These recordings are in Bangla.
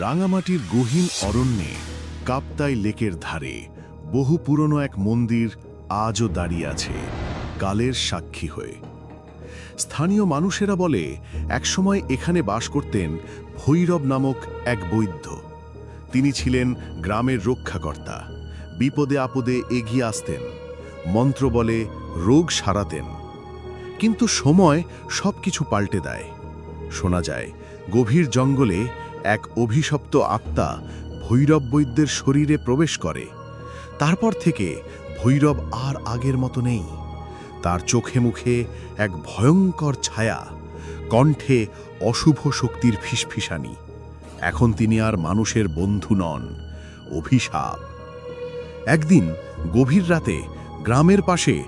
রাঙামাটির গহীন অরণ্যে, কাপ্তাই লেকের ধারে, বহু পুরনো এক মন্দির আজও দাঁড়িয়ে আছে, কালের সাক্ষী হয়ে। স্থানীয় মানুষেরা বলে, একসময় এখানে বাস করতেন ভৈরব নামক এক বৈদ্য। তিনি ছিলেন গ্রামের রক্ষাকর্তা, বিপদে আপদে এগিয়ে আসতেন, মন্ত্র বলে রোগ সারাতেন। কিন্তু সময় সবকিছু পাল্টে দেয়। শোনা যায়, গভীর জঙ্গলে এক অভিশপ্ত আত্মা ভৈরব বৈদ্যের শরীরে প্রবেশ করে। তারপর থেকে ভৈরব আর আগের মতো নেই। তার চোখে মুখে এক ভয়ঙ্কর ছায়া, কণ্ঠে অশুভ শক্তির ফিসফিসানি। এখন তিনি আর মানুষের বন্ধু নন, অভিশাপ। একদিন গভীর রাতে গ্রামের পাশে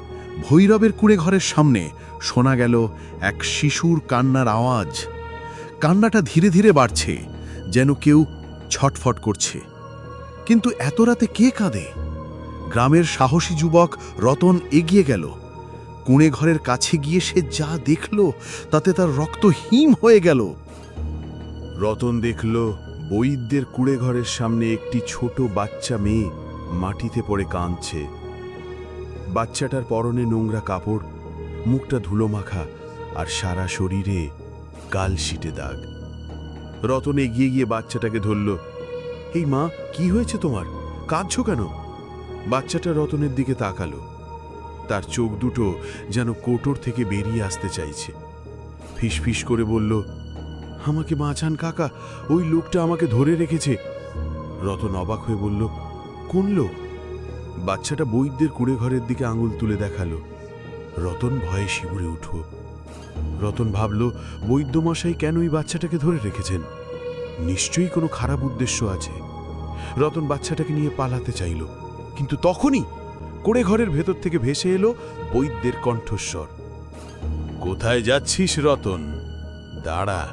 ভৈরবের কুড়ে ঘরের সামনে শোনা গেল এক শিশুর কান্নার আওয়াজ। কান্নাটা ধীরে ধীরে বাড়ছে। যেন কেউ ছটফট করছে। কিন্তু এত রাতে কে কাঁদে? গ্রামের সাহসী যুবক রতন এগিয়ে গেল। কুঁড়ে ঘরের কাছে গিয়ে সে যা দেখল, তাতে তার রক্ত হিম হয়ে গেল। রতন দেখল বৈদ্যের কুঁড়ে ঘরের সামনে একটি ছোট বাচ্চা মেয়ে মাটিতে পড়ে কাঁদছে। বাচ্চাটার পরনে নোংরা কাপড়, মুখটা ধুলো মাখা আর সারা শরীরে কাল শিটে দাগ। রতন এগিয়ে গিয়ে বাচ্চাটাকে ধরল। এই মা, কি হয়েছে তোমার? কাঁদছ কেন? বাচ্চাটা রতনের দিকে তাকালো। তার চোখ দুটো যেন কোটর থেকে বেরিয়ে আসতে চাইছে। ফিসফিস করে বলল, আমাকে বাঁচান কাকা, ওই লোকটা আমাকে ধরে রেখেছে। রতন অবাক হয়ে বলল, কোন লোক? বাচ্চাটা বৈদ্যের কুড়ে ঘরের দিকে আঙুল তুলে দেখাল। রতন ভয়ে শিবুরে উঠল। রতন ভাবল, বৈদ্যমশাই কেন ওই বাচ্চাটাকে ধরে রেখেছেন? নিশ্চয়ই কোনো খারাপ উদ্দেশ্য আছে। রতন বাচ্চাটাকে নিয়ে পালাতে চাইল, কিন্তু তখনই কোড়ে ঘরের ভেতর থেকে ভেসে এলো বৈদ্যের কণ্ঠস্বর। কোথায় যাচ্ছিস রতন? দাঁড়া।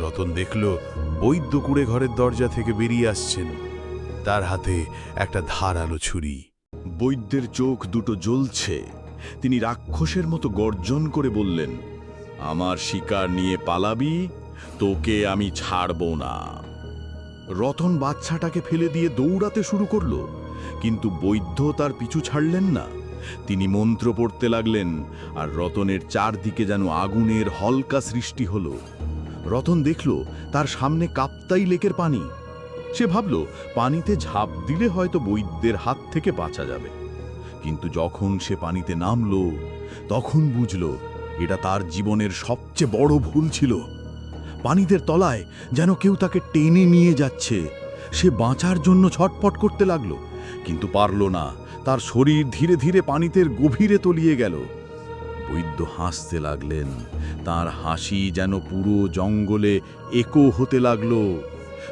রতন দেখল বৈদ্য কুড়ে ঘরের দরজা থেকে বেরিয়ে আসছেন। তার হাতে একটা ধারালো ছুরি। বৈদ্যের চোখ দুটো জ্বলছে। তিনি রাক্ষসের মতো গর্জন করে বললেন, আমার শিকার নিয়ে পালাবি? তোকে আমি ছাড়ব না। রতন বাচ্চাটাকে ফেলে দিয়ে দৌড়াতে শুরু করল, কিন্তু বৈদ্য তার পিছু ছাড়লেন না। তিনি মন্ত্র পড়তে লাগলেন, আর রতনের চারদিকে যেন আগুনের হলকা সৃষ্টি হল। রতন দেখল, তার সামনে কাপ্তাই লেকের পানি। সে ভাবল, পানিতে ঝাঁপ দিলে হয়তো বৈদ্যের হাত থেকে বাঁচা যাবে। কিন্তু যখন সে পানিতে নামল, তখন বুঝল, এটা তার জীবনের সবচেয়ে বড় ভুল ছিল। পানিদের তলায় যেন কেউ তাকে টেনে নিয়ে যাচ্ছে। সে বাঁচার জন্য ছটপট করতে লাগল, কিন্তু পারল না। তার শরীর ধীরে ধীরে পানিতের গভীরে তলিয়ে গেল। বৈদ্য হাসতে লাগলেন। তার হাসি যেন পুরো জঙ্গলে একো হতে লাগল।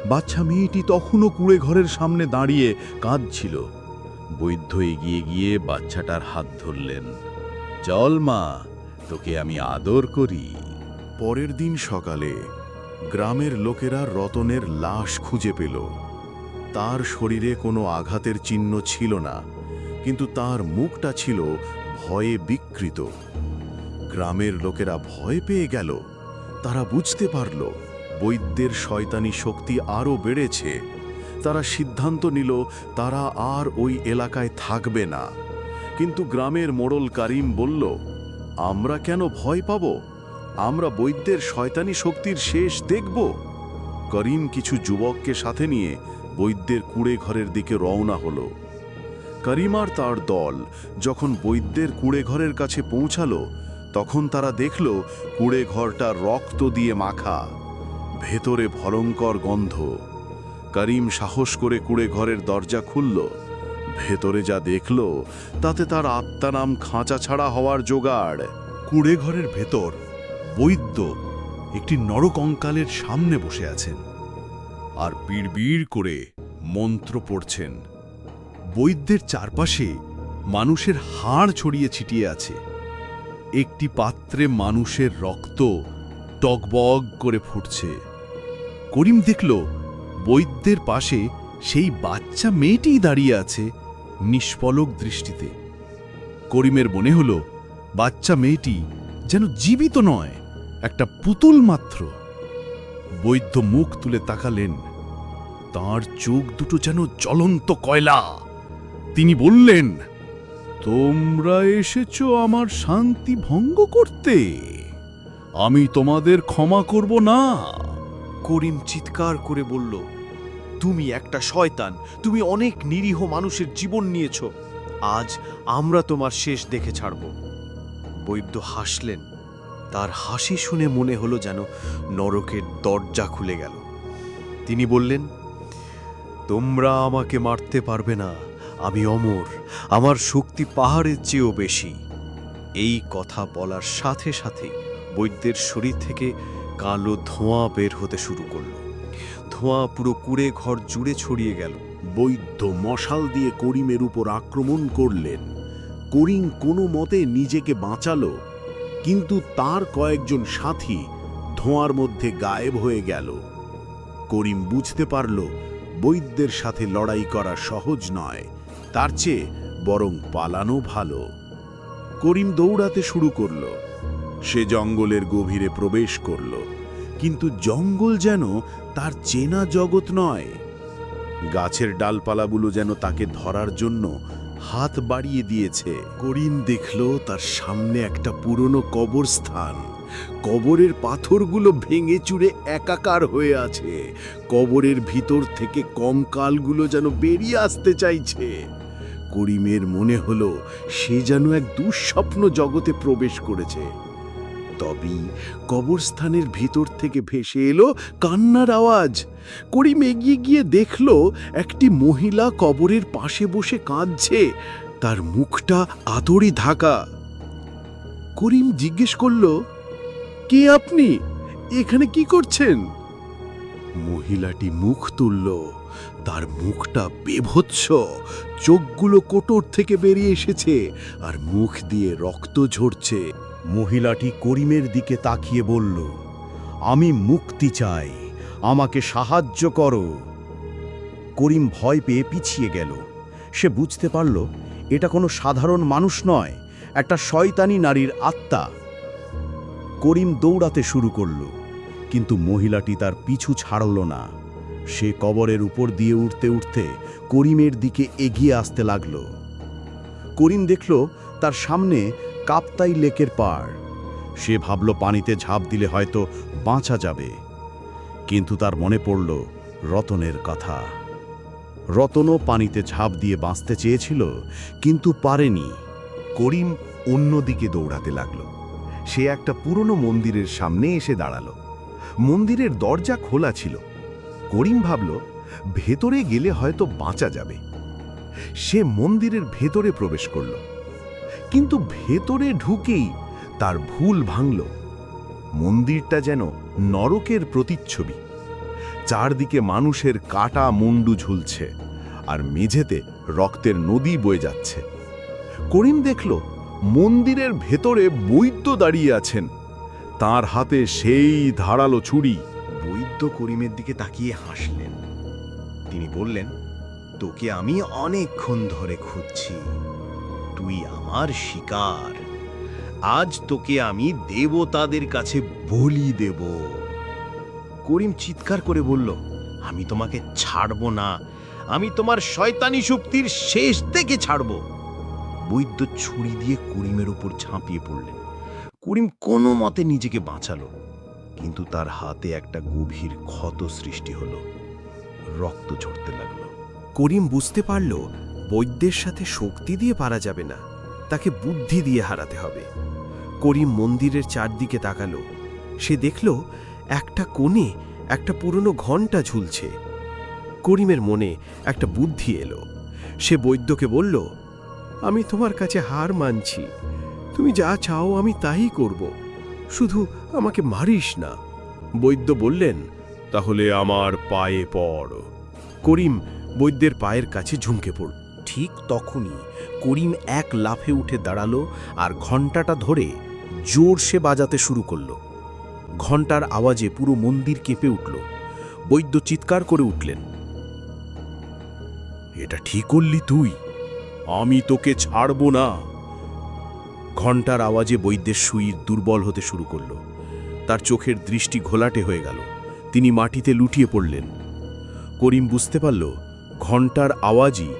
বাচ্চা মেয়েটি তখনও কুড়ে ঘরের সামনে দাঁড়িয়ে কাঁদছিল। বৈদ্য এগিয়ে গিয়ে বাচ্চাটার হাত ধরলেন। চল মা, তোকে আমি আদর করি। পরের দিন সকালে গ্রামের লোকেরা রতনের লাশ খুঁজে পেল। তার শরীরে কোনো আঘাতের চিহ্ন ছিল না, কিন্তু তার মুখটা ছিল ভয়ে বিকৃত। গ্রামের লোকেরা ভয় পেয়ে গেল। তারা বুঝতে পারল, বৈদ্যের শয়তানি শক্তি আরও বেড়েছে। তারা সিদ্ধান্ত নিল, তারা আর ওই এলাকায় থাকবে না। কিন্তু গ্রামের মোড়ল কারিম বলল, আমরা কেন ভয় পাব? আমরা বৈদ্যের শয়তানি শক্তির শেষ দেখব। করিম কিছু যুবককে সাথে নিয়ে বৈদ্যের কুড়ে ঘরের দিকে রওনা হলো। করিম আর তার দল যখন বৈদ্যের কুড়ে ঘরের কাছে পৌঁছালো, তখন তারা দেখল কুড়ে ঘরটা রক্ত দিয়ে মাখা, ভেতরে ভয়ঙ্কর গন্ধ। করিম সাহস করে কুড়ে ঘরের দরজা খুলল। ভেতরে যা দেখল, তাতে তার আত্মানাম খাঁচা ছাড়া হওয়ার জোগাড়। কুড়ে ঘরের ভেতর বৈদ্য একটি নরকঙ্কালের সামনে বসে আছেন আর বিড়বিড় করে মন্ত্র পড়ছেন। বৈদ্যের চারপাশে মানুষের হাড় ছড়িয়ে ছিটিয়ে আছে। একটি পাত্রে মানুষের রক্ত টকবগ করে ফুটছে। করিম দেখল বৈদ্যের পাশে সেই বাচ্চা মেয়েটিই দাঁড়িয়ে আছে নিষ্পলক দৃষ্টিতে। করিমের মনে হল, বাচ্চা মেয়েটি যেন জীবিত নয়, একটা পুতুল মাত্র। বৈদ্য মুখ তুলে তাকালেন। তার চোখ দুটো যেন জ্বলন্ত কয়লা। তিনি বললেন, তোমরা এসেছ আমার শান্তি ভঙ্গ করতে। আমি তোমাদের ক্ষমা করব না। করিম চিৎকার করে বলল, তুমি একটা শয়তান, তুমি অনেক নিরীহ মানুষের জীবন নিয়েছ। আজ আমরা তোমার শেষ দেখে ছাড়ব। বৈদ্য হাসলেন। তার হাসি শুনে মনে হলো যেন নরকের দরজা খুলে গেল। তিনি বললেন, তোমরা আমাকে মারতে পারবে না, আমি অমর, আমার শক্তি পাহাড়ের চেয়েও বেশি। এই কথা বলার সাথে সাথেই বৈদ্যের শরীর থেকে কালো ধোঁয়া বের হতে শুরু করল। ধোঁয়া পুরো কুড়ে ঘর জুড়ে ছড়িয়ে গেল। বৈদ্য মশাল দিয়ে করিমের উপর আক্রমণ করলেন। করিম কোনো মতে নিজেকে বাঁচালো, কিন্তু তার কয়েকজন সাথী ধোঁয়ার মধ্যে গায়েব হয়ে গেল। করিম বুঝতে পারল, বৈদ্যের সাথে লড়াই করা সহজ নয়, তার চেয়ে বরং পালানো ভালো। করিম দৌড়াতে শুরু করল, সে জঙ্গলের গভীরে প্রবেশ করল, কিন্তু জঙ্গল যেন তার চেনা জগৎ নয়। গাছের ডালপালাগুলো যেন তাকে ধরার জন্য হাত বাড়িয়ে দিয়েছে। করিম দেখল তার সামনে একটা পুরনো কবরস্থান। কবরের পাথরগুলো ভেঙে চুরে একাকার হয়ে আছে। কবরের ভিতর থেকে কঙ্কালগুলো যেন বেরিয়ে আসতে চাইছে। করিমের মনে হলো, সে যেন এক দুঃস্বপ্ন জগতে প্রবেশ করেছে। তবেই কবরস্থানের ভিতর থেকে ভেসে এলো কান্নার আওয়াজ। করিম এগিয়ে গিয়ে দেখল একটি মহিলা কবরের পাশে বসে কাঁদছে। তার মুখটা আতরে ঢাকা। করিম জিজ্ঞেস করল, কে আপনি? এখানে কি করছেন? মহিলাটি মুখ তুলল। তার মুখটা বেভৎস। চোখগুলো কোটর থেকে বেরিয়ে এসেছে আর মুখ দিয়ে রক্ত ঝরছে। মহিলাটি করিমের দিকে তাকিয়ে বলল, আমি মুক্তি চাই, আমাকে সাহায্য করো। করিম ভয় পেয়ে পিছিয়ে গেল। সে বুঝতে পারল, এটা কোনো সাধারণ মানুষ নয়, একটা শয়তানি নারীর আত্মা। করিম দৌড়াতে শুরু করল, কিন্তু মহিলাটি তার পিছু ছাড়ল না। সে কবরের উপর দিয়ে উঠতে উঠতে করিমের দিকে এগিয়ে আসতে লাগল। করিম দেখল, তার সামনে কাপ্তাই লেকের পাড় সে ভাবল পানিতে ঝাঁপ দিলে হয়তো বাঁচা যাবে। কিন্তু তার মনে পড়ল রতনের কথা। রতনও পানিতে ঝাঁপ দিয়ে বাঁচতে চেয়েছিল, কিন্তু পারেনি। করিম অন্যদিকে দৌড়াতে লাগল। সে একটা পুরনো মন্দিরের সামনে এসে দাঁড়াল। মন্দিরের দরজা খোলা ছিল। করিম ভাবল, ভেতরে গেলে হয়তো বাঁচা যাবে। সে মন্দিরের ভেতরে প্রবেশ করল। কিন্তু ভেতরে ঢুকেই তার ভুল ভাঙল। মন্দিরটা যেন নরকের প্রতিচ্ছবি। চারদিকে মানুষের কাটা মুন্ডু ঝুলছে আর মেঝেতে রক্তের নদী বয়ে যাচ্ছে। করিম দেখল, মন্দিরের ভেতরে বৈদ্য দাঁড়িয়ে আছেন। তার হাতে সেই ধারালো ছুরি। বৈদ্য করিমের দিকে তাকিয়ে হাসলেন। তিনি বললেন, তোকে আমি অনেকক্ষণ ধরে খুঁজছি। তুই আমার শিকার। আজ তোকে আমি দেবতাদের কাছে বলি দেব। করিম চিৎকার করে বলল, আমি তোমাকে ছাড়ব না। আমি তোমার শয়তানি শক্তির শেষ থেকে ছাড়ব। বৈদ্য ছুরি দিয়ে করিমের উপর ঝাঁপিয়ে পড়লেন। করিম কোনো মতে নিজেকে বাঁচালো, কিন্তু তার হাতে একটা গভীর ক্ষত সৃষ্টি হলো। রক্ত ঝরতে লাগল। করিম বুঝতে পারল বৈদ্যের সাথে শক্তি দিয়ে পারা যাবে না, তাকে বুদ্ধি দিয়ে হারাতে হবে। করিম মন্দিরের চারদিকে তাকালো। সে দেখল, একটা কোণে একটা পুরনো ঘণ্টা ঝুলছে। করিমের মনে একটা বুদ্ধি এলো। সে বৈদ্যকে বলল, আমি তোমার কাছে হার মানছি। তুমি যা চাও আমি তাই করব। শুধু আমাকে মারিস না। বৈদ্য বললেন, তাহলে আমার পায়ে পড়। করিম বৈদ্যের পায়ের কাছে ঝুঁকে পড়ল। ঠিক তখনই করিম এক লাফে উঠে দাঁড়াল আর ঘণ্টাটা ধরে জোরসে বাজাতে শুরু করল। ঘণ্টার আওয়াজে পুরো মন্দির কেঁপে উঠল। বৈদ্য চিৎকার করে উঠলেন, এটা ঠিক করলি তুই। আমি তোকে ছাড়ব না। ঘণ্টার আওয়াজে বৈদ্যের সুইর দুর্বল হতে শুরু করল। তার চোখের দৃষ্টি ঘোলাটে হয়ে গেল। তিনি মাটিতে লুটিয়ে পড়লেন। করিম বুঝতে পারল, ঘণ্টার আওয়াজই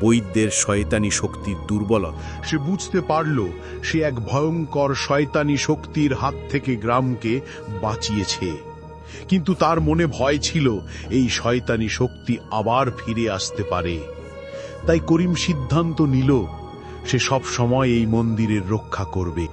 বৈদ্যের শয়তানি শক্তির দুর্বল সে বুঝতে পারল, সে এক ভয়ঙ্কর শয়তানি শক্তির হাত থেকে গ্রামকে বাঁচিয়েছে। কিন্তু তার মনে ভয় ছিল, এই শয়তানি শক্তি আবার ফিরে আসতে পারে। তাই করিম সিদ্ধান্ত নিল, সে সব সময় এই মন্দিরের রক্ষা করবে।